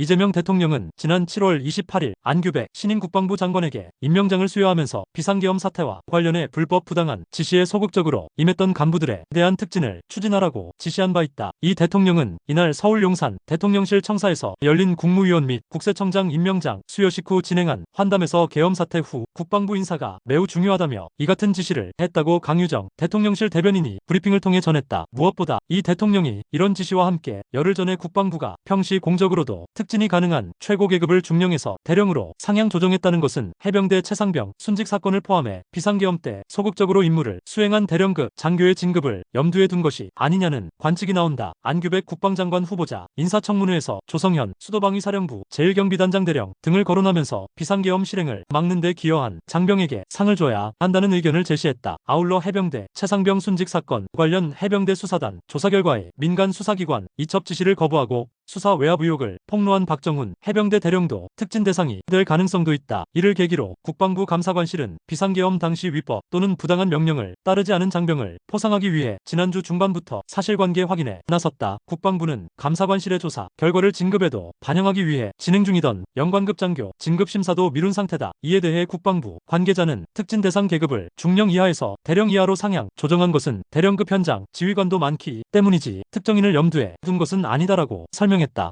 이재명 대통령은 지난 7월 28일 안규백 신임 국방부 장관에게 임명장을 수여하면서 비상계엄 사태와 관련해 불법 부당한 지시에 소극적으로 임했던 간부들에 대한 특진을 추진하라고 지시한 바 있다. 이 대통령은 이날 서울 용산 대통령실 청사에서 열린 국무위원 및 국세청장 임명장 수여 식 후 진행한 환담에서 계엄 사태 후 국방부 인사가 매우 중요하다며 이 같은 지시를 했다고 강유정 대통령실 대변인이 브리핑을 통해 전했다. 무엇보다 이 대통령이 이런 지시와 함께 열흘 전에 국방부가 평시 공적으로도 특 진이 가능한 최고 계급을 중령에서 대령으로 상향 조정했다는 것은 해병대 최상병 순직 사건을 포함해 비상계엄 때 소극적으로 임무를 수행한 대령급 장교의 진급을 염두에 둔 것이 아니냐는 관측이 나온다. 안규백 국방장관 후보자 인사청문회에서 조성현 수도방위 사령부 제1경비단장 대령 등을 거론하면서 비상계엄 실행을 막는 데 기여한 장병에게 상을 줘야 한다는 의견을 제시했다. 아울러 해병대 최상병 순직 사건 관련 해병대 수사단 조사 결과에 민간 수사기관 이첩 지시를 거부하고 수사 외압 의혹을 폭로한 박정훈 해병대 대령도 특진 대상이 될 가능성도 있다. 이를 계기로 국방부 감사관실은 비상계엄 당시 위법 또는 부당한 명령을 따르지 않은 장병을 포상하기 위해 지난주 중반부터 사실관계 확인에 나섰다. 국방부는 감사관실의 조사 결과를 진급에도 반영하기 위해 진행 중이던 영관급 장교 진급 심사도 미룬 상태다. 이에 대해 국방부 관계자는 특진 대상 계급을 중령 이하에서 대령 이하로 상향 조정한 것은 대령급 현장 지휘관도 많기 때문이지 특정인을 염두에 둔 것은 아니다라고 설명했다.